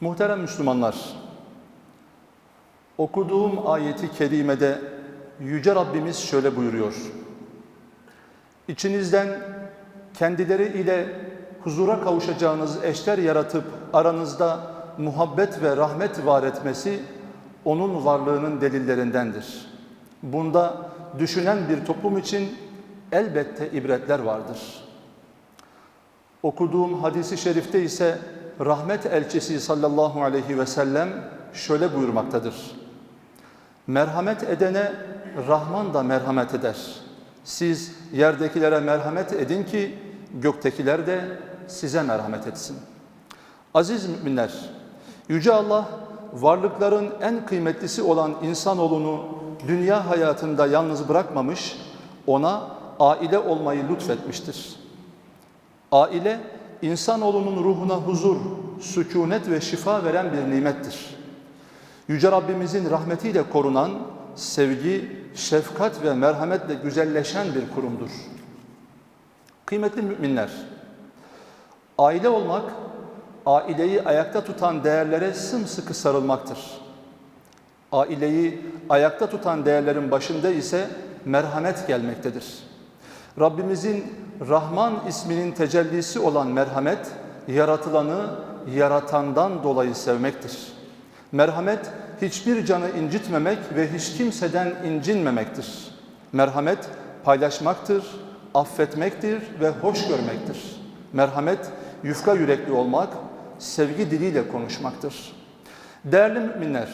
Muhterem Müslümanlar, okuduğum ayeti kerimede Yüce Rabbimiz şöyle buyuruyor. İçinizden kendileri ile huzura kavuşacağınız eşler yaratıp aranızda muhabbet ve rahmet var etmesi onun varlığının delillerindendir. Bunda düşünen bir toplum için elbette ibretler vardır. Okuduğum hadisi şerifte ise rahmet elçisi sallallahu aleyhi ve sellem şöyle buyurmaktadır. Merhamet edene Rahman da merhamet eder. Siz yerdekilere merhamet edin ki göktekiler de size merhamet etsin. Aziz müminler, Yüce Allah varlıkların en kıymetlisi olan insanoğlunu dünya hayatında yalnız bırakmamış, ona aile olmayı lütfetmiştir. Aile, insanoğlunun ruhuna huzur, sükunet ve şifa veren bir nimettir. Yüce Rabbimizin rahmetiyle korunan, sevgi, şefkat ve merhametle güzelleşen bir kurumdur. Kıymetli müminler, aile olmak, aileyi ayakta tutan değerlere sımsıkı sarılmaktır. Aileyi ayakta tutan değerlerin başında ise merhamet gelmektedir. Rabbimizin Rahman isminin tecellisi olan merhamet, yaratılanı yaratandan dolayı sevmektir. Merhamet, hiçbir canı incitmemek ve hiç kimseden incinmemektir. Merhamet, paylaşmaktır, affetmektir ve hoş görmektir. Merhamet, yufka yürekli olmak, sevgi diliyle konuşmaktır. Değerli müminler,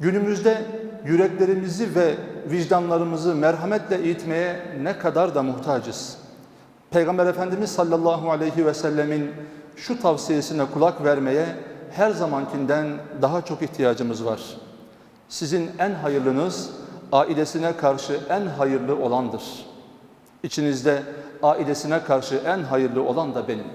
günümüzde yüreklerimizi ve vicdanlarımızı merhametle eğitmeye ne kadar da muhtacız. Peygamber Efendimiz sallallahu aleyhi ve sellemin şu tavsiyesine kulak vermeye her zamankinden daha çok ihtiyacımız var. Sizin en hayırlınız ailesine karşı en hayırlı olandır. İçinizde ailesine karşı en hayırlı olan da benim.